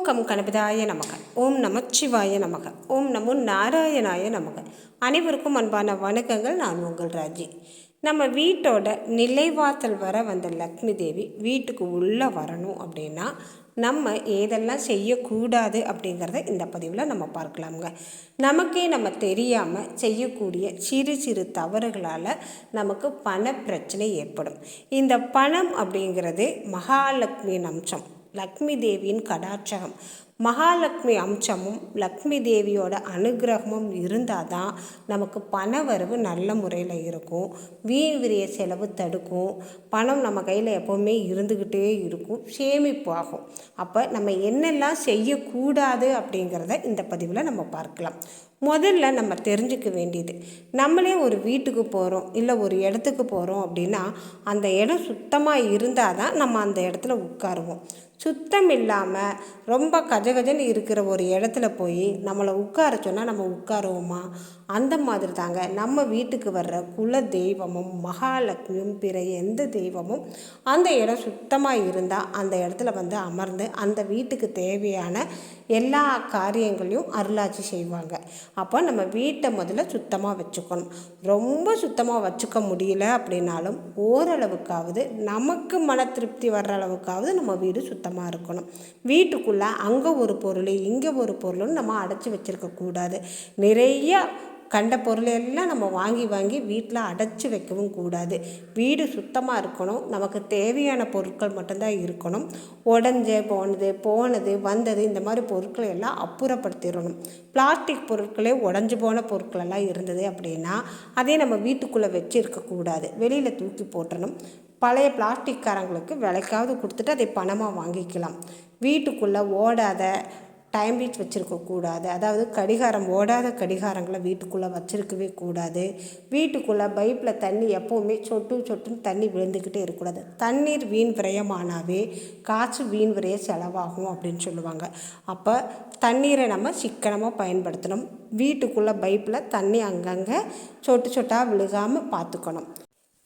ஓம் come கணபதாய நமக. ஓம் நமச்சிவாய நமக. ஓம் நமோ நாராயணாய நமக. அனைவருக்கும் அன்பான வணக்கங்கள். நான் உங்கள் ராஜி. நம்ம வீட்டோட நிலைவாத்தல் வர வந்த லக்ஷ்மி தேவி வீட்டுக்கு உள்ளே வரணும் அப்படின்னா நம்ம ஏதெல்லாம் செய்யக்கூடாது அப்படிங்கிறத இந்த பதிவில் நம்ம பார்க்கலாமுங்க. நமக்கே நம்ம தெரியாமல் செய்யக்கூடிய சிறு சிறு தவறுகளால் நமக்கு பண பிரச்சனை ஏற்படும். இந்த பணம் அப்படிங்கிறது மகாலட்சுமியின் அம்சம். லக்ஷ்மி தேவியின் கடாட்சகம். மகாலட்சுமி அம்சமும் லக்ஷ்மி தேவியோட அனுகிரகமும் இருந்தால் தான் நமக்கு பண வரவு நல்ல முறையில் இருக்கும். வீண் விரிய செலவு தடுக்கும். பணம் நம்ம கையில் எப்போவுமே இருந்துக்கிட்டே இருக்கும். சேமிப்பு ஆகும். அப்போ நம்ம என்னெல்லாம் செய்யக்கூடாது அப்படிங்கிறத இந்த பதிவில் நம்ம பார்க்கலாம். முதல்ல நம்ம தெரிஞ்சுக்க வேண்டியது நம்மளே ஒரு வீட்டுக்கு போகிறோம் இல்லை ஒரு இடத்துக்கு போகிறோம் அப்படின்னா அந்த இடம் சுத்தமாக இருந்தால் தான் நம்ம அந்த இடத்துல உட்காருவோம். சுத்தம் இல்லாமல் ரொம்ப கஜகஜன்னு இருக்கிற ஒரு இடத்துல போய் நம்மளை உட்கார சொன்னால் நம்ம உட்காருவோமா? அந்த மாதிரி தாங்க நம்ம வீட்டுக்கு வர்ற குல தெய்வமும் மகாலட்சுமியும் பிற எந்த தெய்வமும் அந்த இடம் சுத்தமாக இருந்தால் அந்த இடத்துல வந்து அமர்ந்து அந்த வீட்டுக்கு தேவையான எல்லா காரியங்களையும் அருளாட்சி செய்வாங்க. அப்போ நம்ம வீட்டை முதல்ல சுத்தமாக வச்சுக்கணும். ரொம்ப சுத்தமாக வச்சுக்க முடியல அப்படின்னாலும் ஓரளவுக்காவது நமக்கு மன திருப்தி வர்ற அளவுக்காவது நம்ம வீடு சுத்தமாக இருக்கணும். வீட்டுக்குள்ளே அங்கே ஒரு பொருள் இங்கே ஒரு பொருளும் நம்ம அடைச்சி வச்சுருக்கக்கூடாது நிறைய கண்ட பொருளையெல்லாம் நம்ம வாங்கி வாங்கி வீட்டில் அடைச்சி வைக்கவும் கூடாது. வீடு சுத்தமாக இருக்கணும். நமக்கு தேவையான பொருட்கள் மட்டும்தான் இருக்கணும். உடஞ்ச போனது போனது வந்தது இந்த மாதிரி பொருட்களை எல்லாம் அப்புறப்படுத்திடணும். பிளாஸ்டிக் பொருட்களே உடஞ்சி போன பொருட்களெல்லாம் இருந்தது அப்படின்னா அதே நம்ம வீட்டுக்குள்ளே வச்சுருக்கக்கூடாது வெளியில் தூக்கி போட்டணும். பழைய பிளாஸ்டிக்காரங்களுக்கு விலைக்காவது கொடுத்துட்டு அதை பணமாக வாங்கிக்கலாம். வீட்டுக்குள்ளே ஓடாத டைம் பீச் வச்சுருக்கக்கூடாது அதாவது கடிகாரம் ஓடாத கடிகாரங்களை வீட்டுக்குள்ளே வச்சுருக்கவே கூடாது. வீட்டுக்குள்ளே பைப்பில் தண்ணி எப்போவுமே சொட்டு சொட்டுன்னு தண்ணி விழுந்துக்கிட்டே இருக்கக்கூடாது. தண்ணீர் வீண் விரயமானாவே காசு வீண் விரைய செலவாகும் அப்படின்னு சொல்லுவாங்க. அப்போ தண்ணீரை நம்ம சிக்கனமாக பயன்படுத்தணும். வீட்டுக்குள்ளே பைப்பில் தண்ணி அங்கங்கே சொட்டு சொட்டாக விழுகாமல் பார்த்துக்கணும்.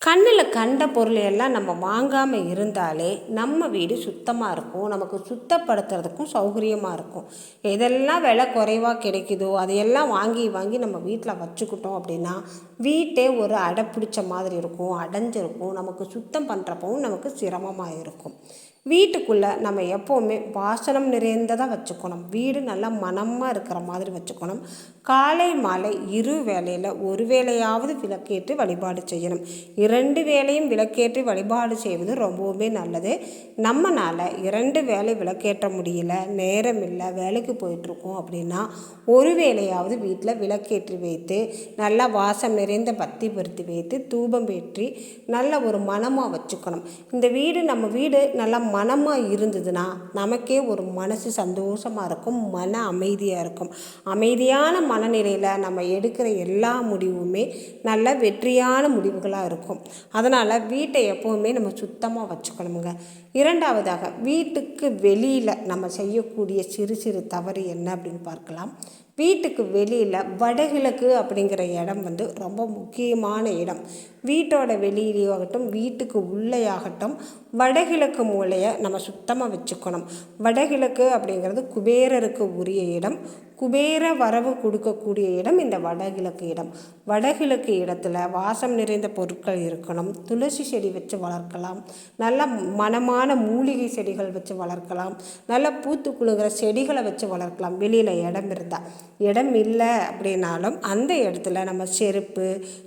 கண்ணில் கண்ட பொருளையெல்லாம் நம்ம வாங்காமல் இருந்தாலே நம்ம வீடு சுத்தமாக இருக்கும். நமக்கு சுத்தப்படுத்துறதுக்கும் சௌகரியமாக இருக்கும். எதெல்லாம் விலை குறைவாக கிடைக்குதோ அதையெல்லாம் வாங்கி வாங்கி நம்ம வீட்டில் வச்சுக்கிட்டோம் அப்படின்னா வீட்டே ஒரு அடைப்பிடிச்ச மாதிரி இருக்கும் அடைஞ்சிருக்கும். நமக்கு சுத்தம் பண்ணுறப்பவும் நமக்கு சிரமமாக இருக்கும். வீட்டுக்குள்ளே நம்ம எப்போவுமே வாசனம் நிறைந்ததாக வச்சுக்கணும். வீடு நல்லா மனமாக இருக்கிற மாதிரி வச்சுக்கணும். காலை மாலை இரு வேளையில் ஒரு வேளையாவது விளக்கேற்றி வழிபாடு செய்யணும். இரண்டு வேளையும் விளக்கேற்றி வழிபாடு செய்வது ரொம்பவுமே நல்லது. நம்மனால் இரண்டு வேலை விளக்கேற்ற முடியல நேரம் இல்லை வேலைக்கு போயிட்டுருக்கோம் அப்படின்னா ஒரு வேளையாவது வீட்டில் விளக்கேற்றி வைத்து நல்லா வாசம் நிறைந்த பத்தி பருத்தி வைத்து தூபம் ஏற்றி நல்ல ஒரு மனமாக வச்சுக்கணும். இந்த வீடு நம்ம வீடு நல்லா மனமாக இருந்ததுன்னா நமக்கே ஒரு மனசு சந்தோஷமாக இருக்கும் மன அமைதியாக இருக்கும். அமைதியான மனநிலையில் நம்ம எடுக்கிற எல்லா முடிவுமே நல்ல வெற்றியான முடிவுகளாக இருக்கும். அதனால் வீட்டை எப்போவுமே நம்ம சுத்தமாக வச்சுக்கணுங்க இரண்டாவதாக வீட்டுக்கு வெளியில் நம்ம செய்யக்கூடிய சிறு சிறு தவறு என்ன அப்படின்னு பார்க்கலாம். வீட்டுக்கு வெளியில் வடகிழக்கு அப்படிங்கிற இடம் வந்து ரொம்ப முக்கியமான இடம். வீட்டோட வெளியிலேயாகட்டும் வீட்டுக்கு உள்ளேயாகட்டும் வடகிழக்கு மூலையை நம்ம சுத்தமாக வச்சுக்கணும். வடகிழக்கு அப்படிங்கிறது குபேரருக்கு உரிய இடம் குபேர வரவு கொடுக்கக்கூடிய இடம் இந்த வடகிழக்கு இடம். வடகிழக்கு இடத்துல வாசம் நிறைந்த பொருட்கள் இருக்கணும். துளசி செடி வச்சு வளர்க்கலாம். நல்ல மனமான மூலிகை செடிகள் வச்சு வளர்க்கலாம். நல்ல பூத்து குழுகிற செடிகளை வச்சு வளர்க்கலாம். வெளியில் இடம் இருந்தால் இடம் இல்லை அப்படின்னாலும் அந்த இடத்துல நம்ம செருப்பு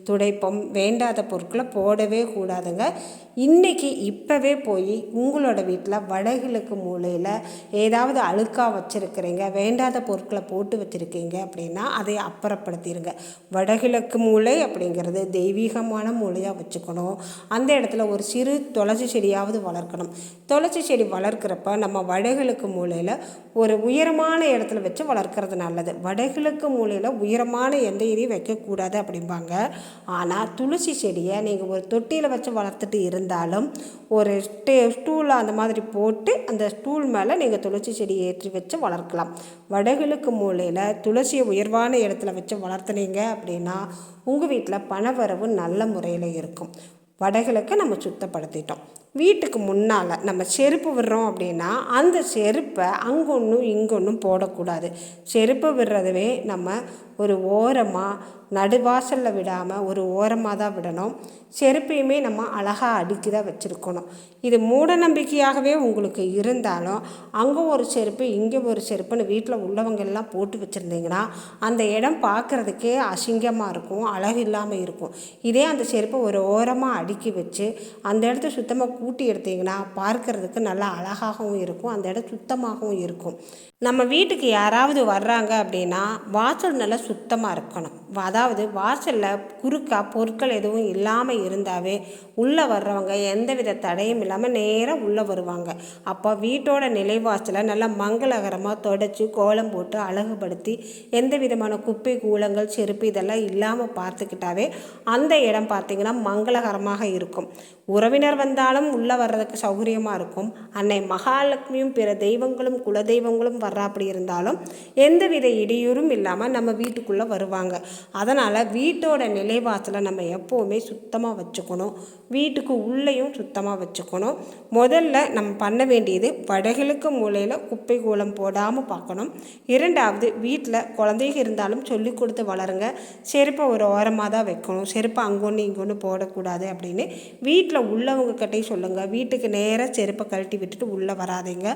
துடைப்பம் வேண்டாத பொருட்களை போடவே கூடாதுங்க. இன்றைக்கி இப்போவே போய் உங்களோட வீட்டில் வடகிழக்கு மூலையில் ஏதாவது அழுக்காக வச்சுருக்கிறீங்க. வேண்டாத பொருட்களை போட்டு போட்டு வச்சுருக்கீங்க அப்படின்னா அதை அப்புறப்படுத்திடுங்க வடகிழக்கு மூளை அப்படிங்கிறது தெய்வீகமான மூளையாக வச்சுக்கணும். அந்த இடத்துல ஒரு சிறு துளசி செடியாவது வளர்க்கணும். துளசி செடி வளர்க்குறப்ப நம்ம வடகிழக்கு மூலையில் ஒரு உயரமான இடத்துல வச்சு வளர்க்குறது நல்லது. வடகிழக்கு மூலையில் உயரமான எந்த இதையும் வைக்கக்கூடாது அப்படிம்பாங்க. ஆனால் துளசி செடியை நீங்கள் ஒரு தொட்டியில் வச்சு வளர்த்துட்டு இருந்தாலும் ஒரு ஸ்டே ஸ்டூல் அந்த மாதிரி போட்டு அந்த ஸ்டூல் மேலே நீங்கள் துளசி செடி ஏற்றி வச்சு வளர்க்கலாம். வடகிழக்கு மூலையில் துளசியை உயர்வான இடத்துல வச்சு வளர்த்துனீங்க அப்படின்னா உங்கள் வீட்டில் பணவரவு நல்ல முறையில் இருக்கும். வடகிழக்கு நம்ம சுத்தப்படுத்திட்டோம். வீட்டுக்கு முன்னால் நம்ம செருப்பு விடுறோம் அப்படின்னா அந்த செருப்பை அங்கொன்றும் இங்கொன்றும் போடக்கூடாது. செருப்பு விடுறதவே நம்ம ஒரு ஓரமாக நடுவாசலில் விடாமல் ஒரு ஓரமாக தான் விடணும். செருப்பையுமே நம்ம அழகாக அடுக்கி தான் வச்சுருக்கணும். இது மூட நம்பிக்கையாகவே உங்களுக்கு இருந்தாலும் அங்கே ஒரு செருப்பு இங்கே ஒரு செருப்புன்னு வீட்டில் உள்ளவங்க எல்லாம் போட்டு வச்சுருந்தீங்கன்னா அந்த இடம் பார்க்குறதுக்கே அசிங்கமாக இருக்கும் அழகு இல்லாமல் இருக்கும். இதே அந்த செருப்பை ஒரு ஓரமாக அடுக்கி வச்சு அந்த இடத்த சுத்தமாக கூட்டி எடுத்தீங்கன்னா பார்க்கறதுக்கு நல்லா அழகாகவும் இருக்கும். அந்த இடம் சுத்தமாகவும் இருக்கும். நம்ம வீட்டுக்கு யாராவது வர்றாங்க அப்படின்னா வாசல் நல்லா சுத்தமாக இருக்கணும். அதாவது வாசலில் குறுக்காக பொருட்கள் எதுவும் இல்லாமல் இருந்தாவே உள்ளே வர்றவங்க எந்த வித தடையும் இல்லாமல் நேராக உள்ளே வருவாங்க. அப்போ வீட்டோட நிலைவாசலை நல்லா மங்களகரமாக தொடச்சி கோலம் போட்டு அழகுபடுத்தி எந்த விதமான குப்பை கூலங்கள் செருப்பு இதெல்லாம் இல்லாமல் பார்த்துக்கிட்டாவே அந்த இடம் பார்த்திங்கன்னா மங்களகரமாக இருக்கும். உறவினர் வந்தாலும் உள்ளே வர்றதுக்கு சௌகரியமாக இருக்கும். அன்னை மகாலட்சுமியும் பிற தெய்வங்களும் குலதெய்வங்களும் வர்றாப்படி இருந்தாலும் எந்தவித இடையூறும் இல்லாமல் நம்ம வீட்டுக்குள்ளே வருவாங்க. அதனால் வீட்டோட நிலைவாசலை நம்ம எப்போவுமே சுத்தமாக வச்சுக்கணும். வீட்டுக்கு உள்ளேயும் சுத்தமாக வச்சுக்கணும். முதல்ல நம்ம பண்ண வேண்டியது வடகிழக்கு மூலையில் குப்பை கோலம் போடாமல் பார்க்கணும். இரண்டாவது வீட்டில் குழந்தைங்க இருந்தாலும் சொல்லி கொடுத்து வளருங்க. செருப்பை ஒரு ஓரமாக தான் வைக்கணும். செருப்பை அங்கொன்று இங்கொன்று போடக்கூடாது அப்படின்னு வீட்டில் உள்ளவங்க கிட்டேயும் சொல்லுங்கள் வீட்டுக்கு நேராக செருப்பை கழட்டி விட்டுட்டு உள்ளே வராதிங்க.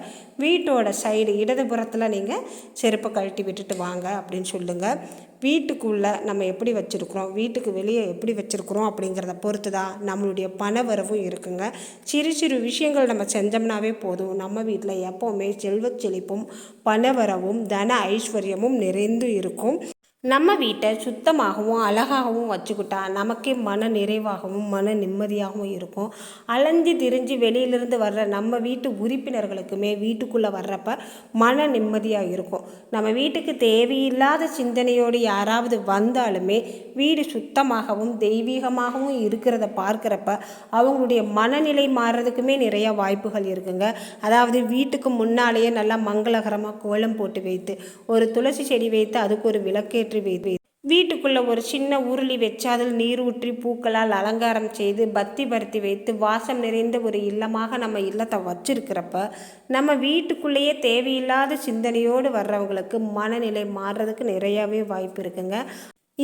வீட்டோட சைடு இடதுபுறத்தில் நீங்கள் செருப்பை கழட்டி விட்டுட்டு வாங்க அப்படின்னு சொல்லுங்கள் வீட்டுக்குள்ளே நம்ம எப்படி வச்சுருக்குறோம்? வீட்டுக்கு வெளியே எப்படி வச்சுருக்குறோம் அப்படிங்கிறத பொறுத்து தான் நம்மளுடைய பண வரவும் இருக்குங்க. சிறு சிறு விஷயங்கள் நம்ம செஞ்சோம்னாவே போதும். நம்ம வீட்டில் எப்போவுமே செல்வச் செழிப்பும் பண வரவும் தன ஐஸ்வர்யமும் நிறைந்து இருக்கும். நம்ம வீட்டை சுத்தமாகவும் அழகாகவும் வச்சுக்கிட்டா நமக்கே மன நிறைவாகவும் மன நிம்மதியாகவும் இருக்கும். அலைஞ்சு திரிஞ்சு வெளியிலிருந்து வர்ற நம்ம வீட்டு உறுப்பினர்களுக்குமே வீட்டுக்குள்ளே வர்றப்ப மன நிம்மதியாக இருக்கும். நம்ம வீட்டுக்கு தேவையில்லாத சிந்தனையோடு யாராவது வந்தாலுமே வீடு சுத்தமாகவும் தெய்வீகமாகவும் இருக்கிறத பார்க்குறப்ப அவங்களுடைய மனநிலை மாறுறதுக்குமே நிறைய வாய்ப்புகள் இருக்குங்க. அதாவது வீட்டுக்கு முன்னாலேயே நல்லா மங்களகரமாக கோலம் போட்டு வைத்து ஒரு துளசி செடி வைத்து அதுக்கு ஒரு விளக்கேற்று வைத்து வீட்டுக்குள்ளே ஒரு சின்ன உருளி வச்சு அதில் நீர் ஊற்றி பூக்களால் அலங்காரம் செய்து பத்தி பருத்தி வைத்து வாசம் நிறைந்த ஒரு இல்லமாக நம்ம இல்லத்தை வச்சிருக்கிறப்ப நம்ம வீட்டுக்குள்ளேயே தேவையில்லாத சிந்தனையோடு வர்றவங்களுக்கு மனநிலை மாறுறதுக்கு நிறையாவே வாய்ப்பு இருக்குங்க.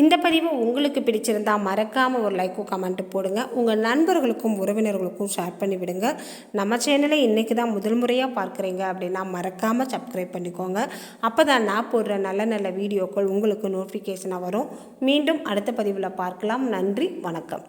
இந்த பதிவு உங்களுக்கு பிடிச்சிருந்தா மறக்காமல் ஒரு லைக்கும் கமெண்ட் போடுங்க. உங்கள் நண்பர்களுக்கும் உறவினர்களுக்கும் ஷேர் பண்ணி விடுங்க. நம்ம சேனலை இன்றைக்கி தான் முதல் முறையாக பார்க்குறீங்க அப்படின்னா மறக்காமல் சப்ஸ்கிரைப் பண்ணிக்கோங்க. அப்போ தான் நான் போடுற நல்ல நல்ல வீடியோக்கள் உங்களுக்கு நோட்டிஃபிகேஷனாக வரும். மீண்டும் அடுத்த பதிவில் பார்க்கலாம். நன்றி வணக்கம்.